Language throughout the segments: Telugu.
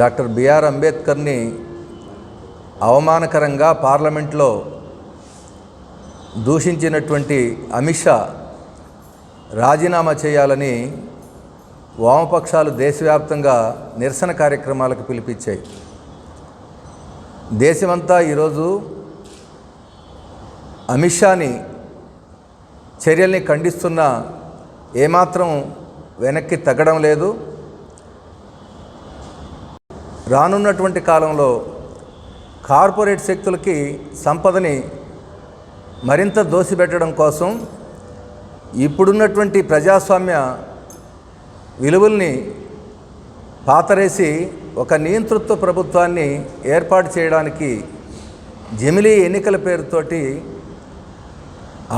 డాక్టర్ బిఆర్ అంబేద్కర్ని అవమానకరంగా పార్లమెంట్లో దూషించినటువంటి అమిత్ షా రాజీనామా చేయాలని వామపక్షాలు దేశవ్యాప్తంగా నిరసన కార్యక్రమాలకు పిలిపించాయి. దేశమంతా ఈరోజు అమిత్ షాని చర్యల్ని ఖండిస్తున్న ఏమాత్రం వెనక్కి తగ్గడం లేదు. రానున్నటువంటి కాలంలో కార్పొరేట్ శక్తులకి సంపదని మరింత దోసిపెట్టడం కోసం ఇప్పుడున్నటువంటి ప్రజాస్వామ్య విలువల్ని పాతరేసి ఒక నియంతృత్వ ప్రభుత్వాన్ని ఏర్పాటు చేయడానికి జమిలీ ఎన్నికల పేరుతోటి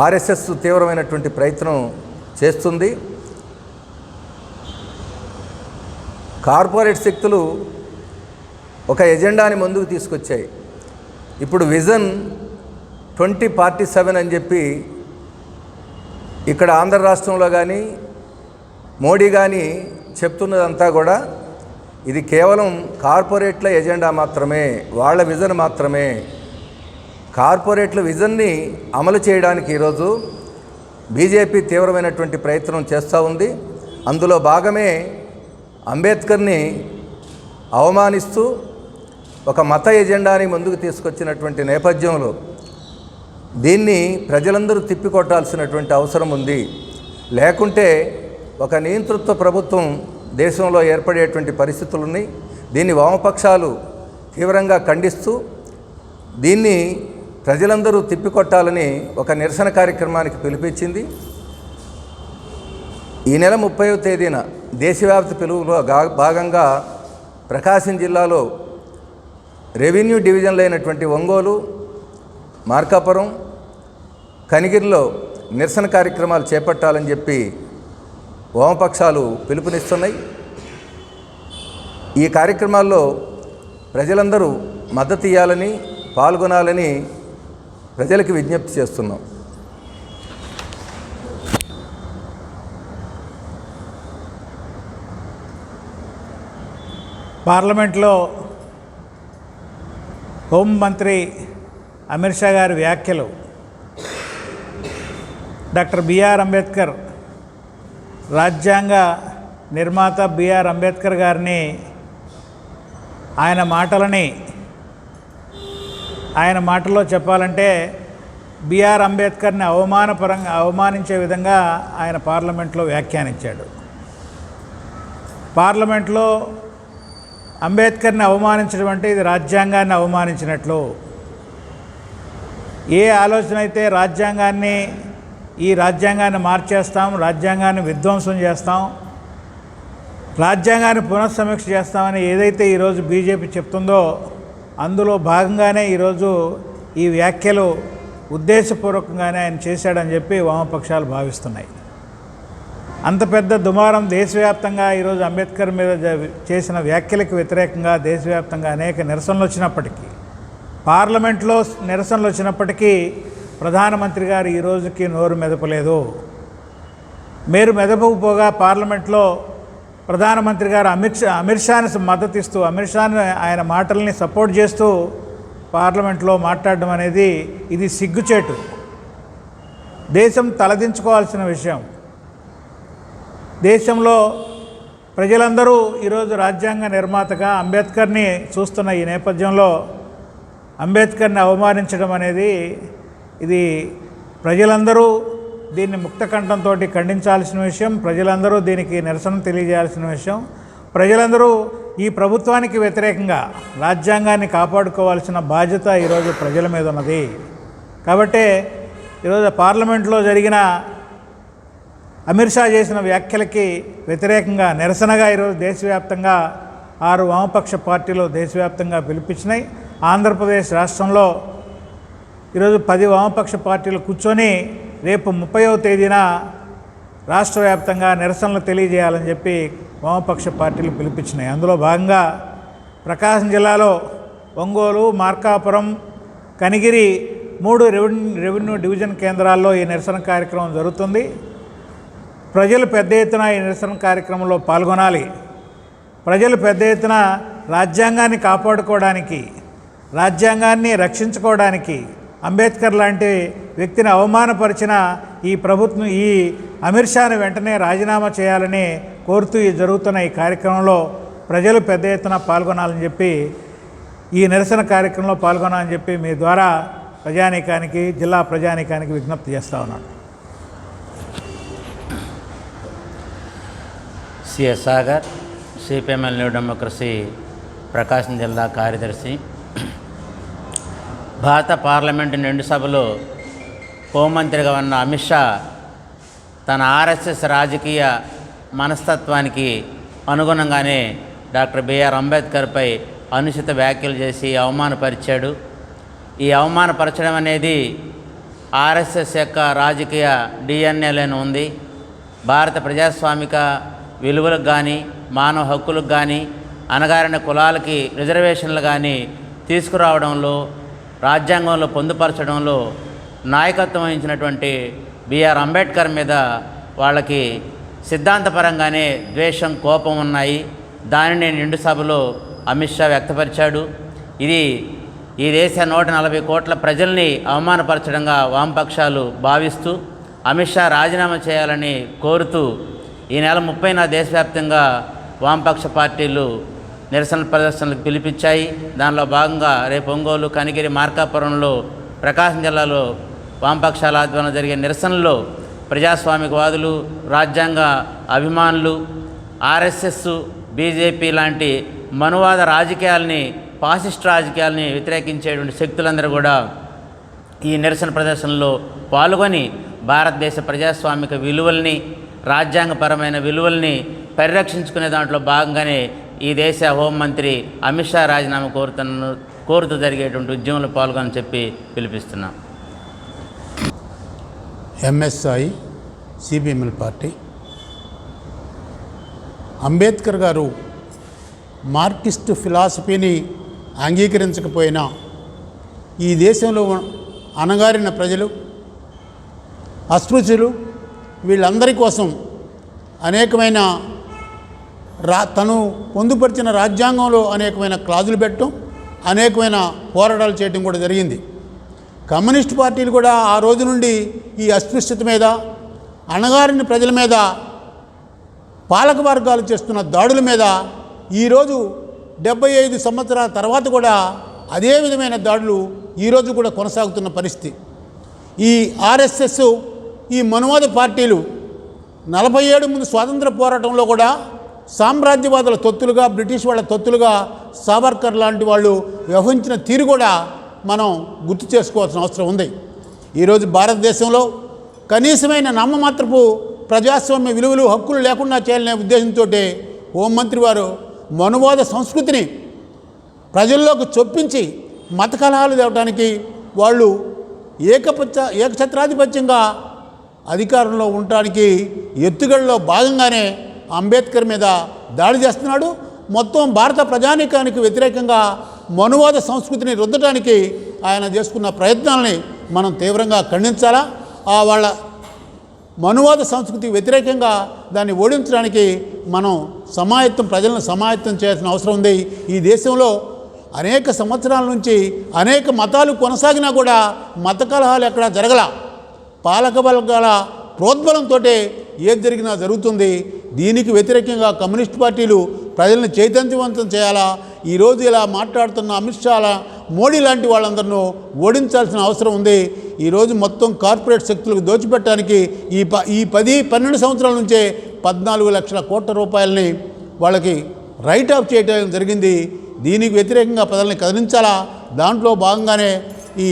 ఆర్ఎస్ఎస్ తీవ్రమైనటువంటి ప్రయత్నం చేస్తుంది. కార్పొరేట్ శక్తులు ఒక ఎజెండాని ముందుకు తీసుకొచ్చాయి. ఇప్పుడు విజన్ ట్వంటీ పార్టీ సెవెన్ అని చెప్పి ఇక్కడ ఆంధ్ర రాష్ట్రంలో కానీ మోడీ కానీ చెప్తున్నదంతా కూడా ఇది కేవలం కార్పొరేట్ల ఎజెండా మాత్రమే వాళ్ళ విజన్ మాత్రమే. కార్పొరేట్ల విజన్ని అమలు చేయడానికి ఈరోజు బీజేపీ తీవ్రమైనటువంటి ప్రయత్నం చేస్తూ ఉంది. అందులో భాగమే అంబేద్కర్ని అవమానిస్తూ ఒక మత ఎజెండాని ముందుకు తీసుకొచ్చినటువంటి నేపథ్యంలో దీన్ని ప్రజలందరూ తిప్పికొట్టాల్సినటువంటి అవసరం ఉంది. లేకుంటే ఒక నియంతృత్వ ప్రభుత్వం దేశంలో ఏర్పడేటువంటి పరిస్థితులని దీన్ని వామపక్షాలు తీవ్రంగా ఖండిస్తూ దీన్ని ప్రజలందరూ తిప్పికొట్టాలని ఒక నిరసన కార్యక్రమానికి పిలిపించింది. ఈ నెల ముప్పైవ తేదీన దేశవ్యాప్త పిలువులో భాగంగా ప్రకాశం జిల్లాలో రెవెన్యూ డివిజన్లు అయినటువంటి ఒంగోలు మార్కాపురం కనిగిరిలో నిరసన కార్యక్రమాలు చేపట్టాలని చెప్పి వామపక్షాలు పిలుపునిస్తున్నాయి. ఈ కార్యక్రమాల్లో ప్రజలందరూ మద్దతు ఇవ్వాలని పాల్గొనాలని ప్రజలకు విజ్ఞప్తి చేస్తున్నాం. పార్లమెంట్లో హోంమంత్రి అమిత్ షా గారి వ్యాఖ్యలు. డాక్టర్ బిఆర్ అంబేద్కర్ రాజ్యాంగ నిర్మాత బిఆర్ అంబేద్కర్ గారిని ఆయన మాటలని ఆయన మాటల్లో చెప్పాలంటే బిఆర్ అంబేద్కర్ని అవమానపరంగా అవమానించే విధంగా ఆయన పార్లమెంట్లో వ్యాఖ్యానించాడు. పార్లమెంట్లో అంబేద్కర్ని అవమానించడం అంటే ఇది రాజ్యాంగాన్ని అవమానించినట్లు. ఏ ఆలోచన అయితే రాజ్యాంగాన్ని ఈ రాజ్యాంగాన్ని మార్చేస్తాం రాజ్యాంగాన్ని విధ్వంసం చేస్తాం రాజ్యాంగాన్ని పునఃసమీక్ష చేస్తామని ఏదైతే ఈరోజు బీజేపీ చెప్తుందో అందులో భాగంగానే ఈరోజు ఈ వ్యాఖ్యలు ఉద్దేశపూర్వకంగానే ఆయన చేశాడని చెప్పి వామపక్షాలు భావిస్తున్నాయి. అంత పెద్ద దుమారం దేశవ్యాప్తంగా ఈరోజు అంబేద్కర్ మీద చేసిన వ్యాఖ్యలకు వ్యతిరేకంగా దేశవ్యాప్తంగా అనేక నిరసనలు వచ్చినప్పటికీ పార్లమెంట్లో నిరసనలు వచ్చినప్పటికీ ప్రధానమంత్రి గారు ఈ రోజుకి నోరు మెదపలేదు. మీరు మెదపకపోగా పార్లమెంట్లో ప్రధానమంత్రి గారు అమిత్ షా అమిత్ షాని మద్దతు ఇస్తూ అమిత్ షాని ఆయన మాటల్ని సపోర్ట్ చేస్తూ పార్లమెంట్లో మాట్లాడడం అనేది ఇది సిగ్గుచేటు. దేశం తలదించుకోవాల్సిన విషయం. దేశంలో ప్రజలందరూ ఈరోజు రాజ్యాంగ నిర్మాతగా అంబేద్కర్ని చూస్తున్న ఈ నేపథ్యంలో అంబేద్కర్ని అవమానించడం అనేది ఇది ప్రజలందరూ దీన్ని ముక్తకంఠంతో ఖండించాల్సిన విషయం ప్రజలందరూ దీనికి నిరసన తెలియజేయాల్సిన విషయం. ప్రజలందరూ ఈ ప్రభుత్వానికి వ్యతిరేకంగా రాజ్యాంగాన్ని కాపాడుకోవాల్సిన బాధ్యత ఈరోజు ప్రజల మీద ఉన్నది. కాబట్టి ఈరోజు పార్లమెంట్లో జరిగిన అమిత్ షా చేసిన వ్యాఖ్యలకి వ్యతిరేకంగా నిరసనగా ఈరోజు దేశవ్యాప్తంగా ఆరు వామపక్ష పార్టీలు దేశవ్యాప్తంగా పిలిపించినాయి. ఆంధ్రప్రదేశ్ రాష్ట్రంలో ఈరోజు పది వామపక్ష పార్టీలు కూర్చొని రేపు ముప్పైవ తేదీన రాష్ట్ర వ్యాప్తంగా నిరసనలు తెలియజేయాలని చెప్పి వామపక్ష పార్టీలు పిలిపించినాయి. అందులో భాగంగా ప్రకాశం జిల్లాలో ఒంగోలు మార్కాపురం కనిగిరి మూడు రెవెన్యూ రెవెన్యూ డివిజన్ కేంద్రాల్లో ఈ నిరసన కార్యక్రమం జరుగుతుంది. ప్రజలు పెద్ద ఎత్తున ఈ నిరసన కార్యక్రమంలో పాల్గొనాలి. ప్రజలు పెద్ద ఎత్తున రాజ్యాంగాన్ని కాపాడుకోవడానికి రాజ్యాంగాన్ని రక్షించుకోవడానికి అంబేద్కర్ లాంటి వ్యక్తిని అవమానపరిచిన ఈ ప్రభుత్వం ఈ అమిత్ షాను వెంటనే రాజీనామా చేయాలని కోరుతూ ఈ జరుగుతున్న ఈ కార్యక్రమంలో ప్రజలు పెద్ద ఎత్తున పాల్గొనాలని చెప్పి ఈ నిరసన కార్యక్రమంలో పాల్గొనాలని చెప్పి మీ ద్వారా ప్రజానీకానికి జిల్లా ప్రజానీకానికి విజ్ఞప్తి చేస్తా ఉన్నాను. CS Sagar CPIML new democracy Prakasam జిల్లా కార్యదర్శి. భారత పార్లమెంటు నిండు సభలో హోంమంత్రిగా ఉన్న అమిత్ షా తన ఆర్ఎస్ఎస్ రాజకీయ మనస్తత్వానికి అనుగుణంగానే డాక్టర్ బిఆర్ అంబేద్కర్పై అనుచిత వ్యాఖ్యలు చేసి అవమానపరిచాడు. ఈ అవమానపరచడం అనేది ఆర్ఎస్ఎస్ యొక్క రాజకీయ డిఎన్ఏలోనే ఉంది. భారత ప్రజాస్వామిక విలువలకు కానీ మానవ హక్కులకు కానీ అనగారిన కులాలకి రిజర్వేషన్లు కానీ తీసుకురావడంలో రాజ్యాంగంలో పొందుపరచడంలో నాయకత్వం వహించినటువంటి బిఆర్ అంబేద్కర్ మీద వాళ్ళకి సిద్ధాంతపరంగానే ద్వేషం కోపం ఉన్నాయి. దానిని నిండు సభలో అమిత్ షా వ్యక్తపరిచాడు. ఇది ఈ దేశ నూట నలభై కోట్ల ప్రజల్ని అవమానపరచడంగా వామపక్షాలు భావిస్తూ అమిత్ షా రాజీనామా చేయాలని కోరుతూ ఈ నెల ముప్పైన దేశవ్యాప్తంగా వామపక్ష పార్టీలు నిరసన ప్రదర్శనలకు పిలిపించాయి. దానిలో భాగంగా రేపు ఒంగోలు కనిగిరి మార్కాపురంలో ప్రకాశం జిల్లాలో వామపక్షాల ఆధ్వర్యంలో జరిగే నిరసనలో ప్రజాస్వామికవాదులు రాజ్యాంగ అభిమానులు ఆర్ఎస్ఎస్ బీజేపీ లాంటి మనువాద రాజకీయాల్ని పాసిస్ట్ రాజకీయాల్ని వ్యతిరేకించేటువంటి శక్తులందరూ కూడా ఈ నిరసన ప్రదర్శనలో పాల్గొని భారతదేశ ప్రజాస్వామిక విలువల్ని రాజ్యాంగపరమైన విలువల్ని పరిరక్షించుకునే దాంట్లో భాగంగానే ఈ దేశ హోంమంత్రి అమిత్ షా రాజీనామా కోరుతున్న కోరుతూ జరిగేటువంటి ఉద్యమంలో పాల్గొని చెప్పి పిలిపిస్తున్నాం. MSI CPML party. Ambedkar garu Marxist ఫిలాసఫీని అంగీకరించకపోయినా ఈ దేశంలో అణగారిన ప్రజలు అస్పృశ్యులు వీళ్ళందరి కోసం అనేకమైన రా తను పొందుపరిచిన రాజ్యాంగంలో అనేకమైన క్లాజులు పెట్టడం అనేకమైన పోరాటాలు చేయడం కూడా జరిగింది. కమ్యూనిస్ట్ పార్టీలు కూడా ఆ రోజు నుండి ఈ అస్పృశ్యత మీద అణగారిన ప్రజల మీద పాలక వర్గాలు చేస్తున్న దాడుల మీద ఈరోజు డెబ్బై ఐదు సంవత్సరాల తర్వాత కూడా అదే విధమైన దాడులు ఈరోజు కూడా కొనసాగుతున్న పరిస్థితి. ఈ ఆర్ఎస్ఎస్ ఈ మనువాద పార్టీలు నలభై ఏడు ముందు స్వాతంత్ర పోరాటంలో కూడా సామ్రాజ్యవాదుల తొత్తులుగా బ్రిటిష్ వాళ్ళ తొత్తులుగా సావర్కర్ లాంటి వాళ్ళు వ్యవహరించిన తీరు కూడా మనం గుర్తు చేసుకోవాల్సిన అవసరం ఉంది. ఈరోజు భారతదేశంలో కనీసమైన నామమాత్రపు ప్రజాస్వామ్య విలువలు హక్కులు లేకుండా చేయాలనే ఉద్దేశంతో హోంమంత్రి వారు మనువాద సంస్కృతిని ప్రజల్లోకి చొప్పించి మత కలహాలు తేవడానికి వాళ్ళు ఏకపచ్చ ఏకఛత్రాధిపత్యంగా అధికారంలో ఉండటానికి ఎత్తుగడలో భాగంగానే అంబేద్కర్ మీద దాడి చేస్తున్నాడు. మొత్తం భారత ప్రజానీకానికి వ్యతిరేకంగా మనువాద సంస్కృతిని రుద్దటానికి ఆయన చేసుకున్న ప్రయత్నాలని మనం తీవ్రంగా ఖండించాలా? ఆ వాళ్ళ మనువాద సంస్కృతికి వ్యతిరేకంగా దాన్ని ఓడించడానికి మనం సమాయత్తం ప్రజలను సమాయత్తం చేయాల్సిన అవసరం ఉంది. ఈ దేశంలో అనేక సంవత్సరాల నుంచి అనేక మతాలు కొనసాగినా కూడా మత కలహాలు ఎక్కడా జరగల. పాలక వర్గాల ప్రోద్బలంతో ఏది జరిగినా జరుగుతుంది. దీనికి వ్యతిరేకంగా కమ్యూనిస్ట్ పార్టీలు ప్రజలను చైతన్యవంతం చేయాలా? ఈరోజు ఇలా మాట్లాడుతున్న అమిత్ షాలా మోడీ లాంటి వాళ్ళందరినూ ఓడించాల్సిన అవసరం ఉంది. ఈరోజు మొత్తం కార్పొరేట్ శక్తులకు దోచిపెట్టడానికి ఈ ప ఈ పది పన్నెండు సంవత్సరాల నుంచే పద్నాలుగు లక్షల కోట్ల రూపాయలని వాళ్ళకి రైట్ ఆఫ్ చేయడం జరిగింది. దీనికి వ్యతిరేకంగా ప్రజల్ని కదిలించాలా? దాంట్లో భాగంగానే ఈ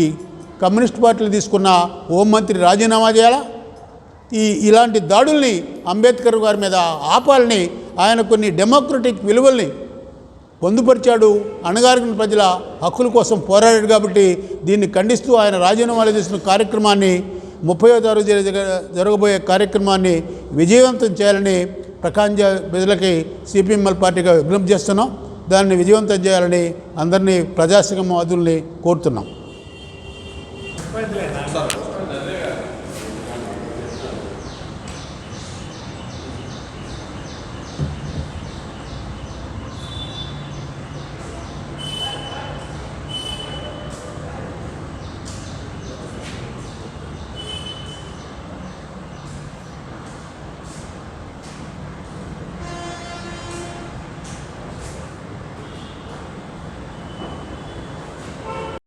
కమ్యూనిస్ట్ పార్టీలు తీసుకున్న హోంమంత్రి రాజీనామా చేయాలా? ఈ ఇలాంటి దాడుల్ని అంబేద్కర్ గారి మీద ఆపాలని ఆయన కొన్ని డెమోక్రటిక్ విలువల్ని పొందుపరిచాడు అణగారిన ప్రజల హక్కుల కోసం పోరాడాడు కాబట్టి దీన్ని ఖండిస్తూ ఆయన రాజీనామాలు చేసిన కార్యక్రమాన్ని ముప్పయో తారీఖు జరగ- జరగబోయే కార్యక్రమాన్ని విజయవంతం చేయాలని ప్రకాంజ ప్రజలకి సిపిఎంఎల్ పార్టీగా విజ్ఞప్తి చేస్తున్నాం. దాన్ని విజయవంతం చేయాలని అందరినీ ప్రజాసంఘవాదుల్ని కోరుతున్నాం.